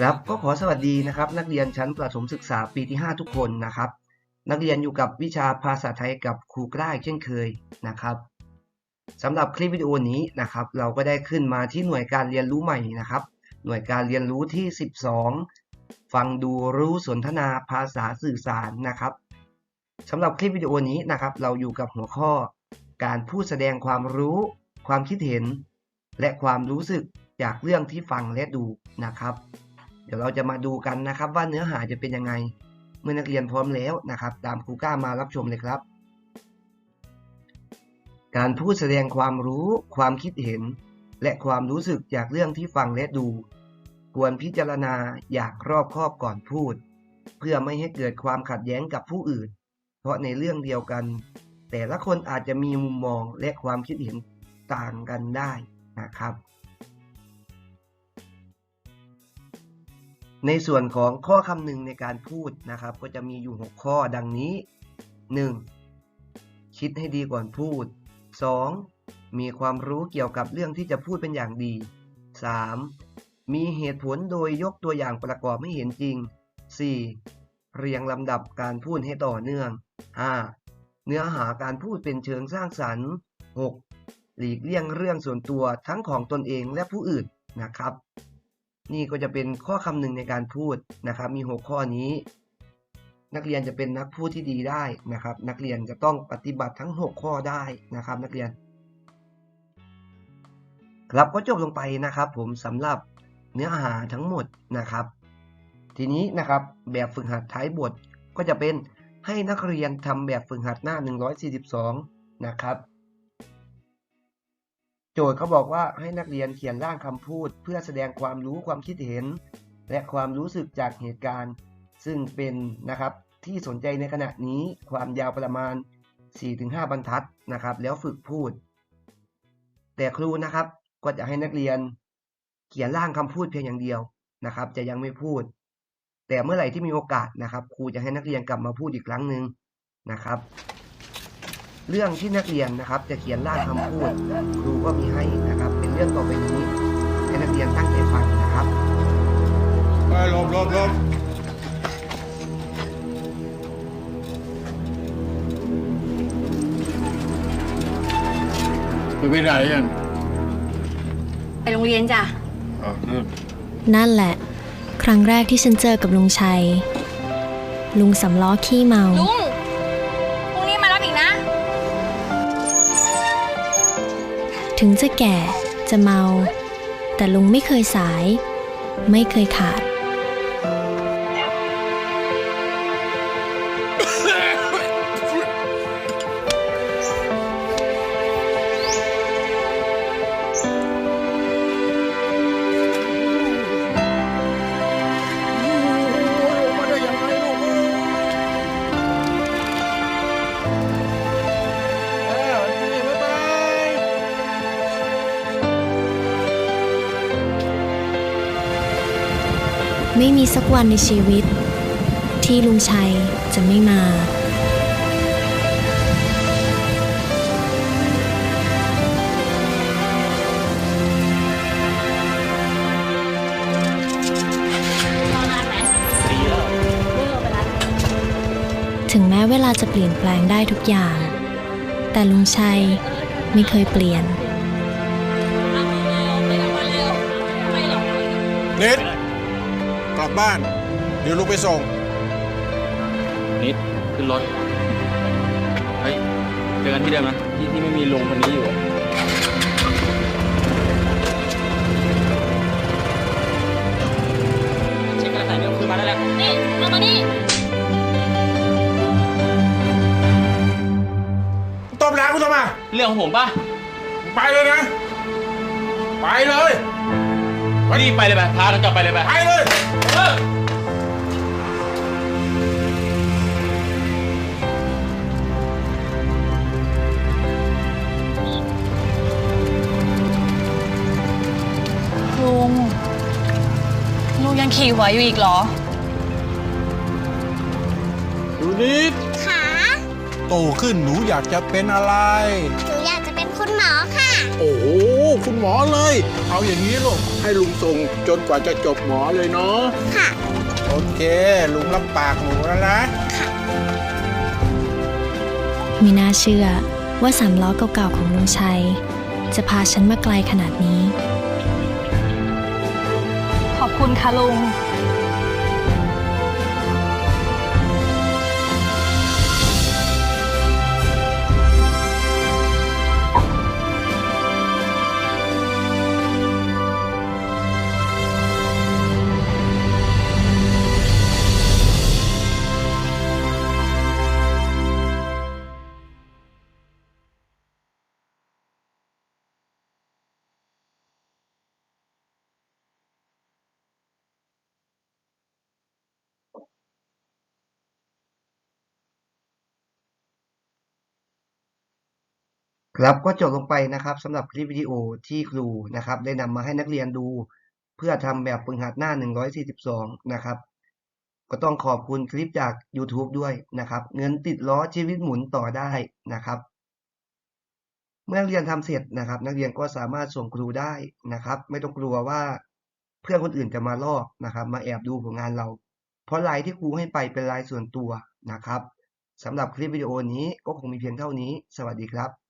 ครับก็ขอสวัสดีนะครับ นักเรียนชั้นประถมศึกษาปีที่ 5 ทุกคนนะครับ นักเรียนอยู่กับวิชาภาษาไทยกับครูกล้าเช่นเคยนะครับสำหรับคลิปวิดีโอนี้นะครับ เราก็ได้ขึ้นมาที่หน่วยการเรียนรู้ใหม่นะครับ หน่วยการเรียนรู้ที่ 12 ฟังดูรู้สนทนาภาษาสื่อสารนะครับสำหรับคลิปวิดีโอนี้นะครับ เราอยู่กับหัวข้อ การพูดแสดงความรู้ ความคิดเห็น และความรู้สึกจากเรื่องที่ฟังและดูนะครับ ดี๋ยวเราจะมาดูกันนะครับว่าเนื้อหาจะเป็นยังไง เมื่อนักเรียนพร้อมแล้วนะครับ ตามครูก้ามารับชมเลยครับ การพูดแสดงความรู้ ความคิดเห็น และความรู้สึกจากเรื่องที่ฟังและดู ควรพิจารณาอย่างรอบคอบก่อนพูด เพื่อไม่ให้เกิดความขัดแย้งกับผู้อื่น เพราะในเรื่องเดียวกัน แต่ละคนอาจจะมีมุมมองและความคิดเห็นต่างกันได้นะครับ ในส่วนของข้อคำหนึ่งในการพูดนะครับ ก็จะมีอยู่ 6 ข้อดังนี้ 1. คิดให้ดีก่อนพูด 2. มีความรู้เกี่ยวกับเรื่องที่จะพูดเป็นอย่างดี 3. มีเหตุผลโดยยกตัวอย่างประกอบให้เห็นจริง 4. เรียงลำดับการพูดให้ต่อเนื่อง 5. เนื้อหาการพูดเป็นเชิงสร้างสรรค์ 6. หลีกเลี่ยงเรื่องส่วนตัวทั้งของตนเองและผู้อื่นนะครับ นี่ก็จะเป็นข้อคำหนึ่งในการพูดนะครับ มี 6 ข้อนี้ นักเรียนจะเป็นนักพูดที่ดีได้นะครับ นักเรียนจะต้องปฏิบัติทั้ง 6 ข้อได้นะครับ นักเรียน ครับก็จบลงไปนะครับ ผมสำหรับเนื้อหาทั้งหมดนะครับ ทีนี้นะครับแบบฝึกหัดท้ายบทก็จะเป็นให้นักเรียนทำแบบฝึกหัดหน้า 142 นะครับ โจทย์เขาบอกว่าให้นักเรียนเขียนร่างคำพูด เพื่อแสดงความรู้ความคิดเห็น และความรู้สึกจากเหตุการณ์ ซึ่งเป็นนะครับที่สนใจในขณะนี้ความยาวประมาณ 4-5 บรรทัดนะครับ แล้วฝึกพูด แต่ครูนะครับก็จะให้นักเรียนเขียนร่างคำพูดเพียงอย่างเดียวนะครับ จะยังไม่พูด แต่เมื่อไหร่ที่มีโอกาสนะครับ ครูจะให้นักเรียนกลับมาพูดอีกครั้งหนึ่งนะครับ เรื่องที่นักเรียนนะครับ จะเขียนร่างคำพูดครูก็มีให้นะครับ เป็นเรื่องต่อไปนี้ให้นักเรียนตั้งใจฟังนะครับไปหลบหลบหลบไปไปไหนกันไปโรงเรียนจ้ะอ๋อคือนั่นแหละ ครั้งแรกที่ฉันเจอกับลุงชัย ลุงสำล้อขี้เมา ลุงพรุ่งนี้มารับอีกนะ ถึงจะแก่จะเมา แต่ลุงไม่เคยสาย ไม่เคยขาด ไม่มีสักวันในชีวิต ที่ลุงชัยจะไม่มา ถึงแม้เวลาจะเปลี่ยนแปลงได้ทุกอย่าง แต่ลุงชัยไม่เคยเปลี่ยน เนิด ลับบ้าน เดี๋ยวลูกไปส่ง นิดขึ้นรถ เฮ้ยเจอกันที่เดิมนะที่ที่ไม่มีลุงคนนี้อยู่อะเช็คกระแสเรื่องคืนมาได้แล้ว นี่เอามานี่ตบหลังกูทำไมเรื่องของผมป่ะ ไปเลยนะ ไปเลย ไปดีไปเลยไปพากันกลับไปเลยไป ไปเลยเออลุง ลุงยังขี่ไหวอยู่อีกเหรอดูนิด ขาโตขึ้นหนูอยากจะเป็นอะไร หนูอยากจะเป็น คุณหมอค่ะ โอ้โหคุณหมอเลย เอาอย่างนี้ลูกให้ลุงส่งจนกว่าจะจบหมอเลยเนาะค่ะ โอเค ลุงรับปากหนูแล้วนะ มีน่าเชื่อว่าสามล้อเก่าๆของลุงชัย จะพาฉันมาไกลขนาดนี้ ขอบคุณค่ะลุง ครับก็จบลงไปนะครับสำหรับคลิปวิดีโอที่ครูนะครับ ได้นำมาให้นักเรียนดู เพื่อทำแบบฝึกหัดหน้า 142 นะครับ ก็ต้องขอบคุณคลิปจาก YouTube ด้วยนะครับ เงินติดล้อชีวิตหมุนต่อได้นะครับ เมื่อนักเรียนทำเสร็จนะครับ นักเรียนก็สามารถส่งครูได้นะครับ ไม่ต้องกลัวว่าเพื่อนคนอื่นจะมาลอกนะครับ มาแอบดูผลงานเรา เพราะลน์ที่ครูให้ไปเป็นลน์ส่วนตัวนะครับสำหรับคลิปวิดีโอนี้ก็คงมีเพียงเท่านี้ สวัสดีครับ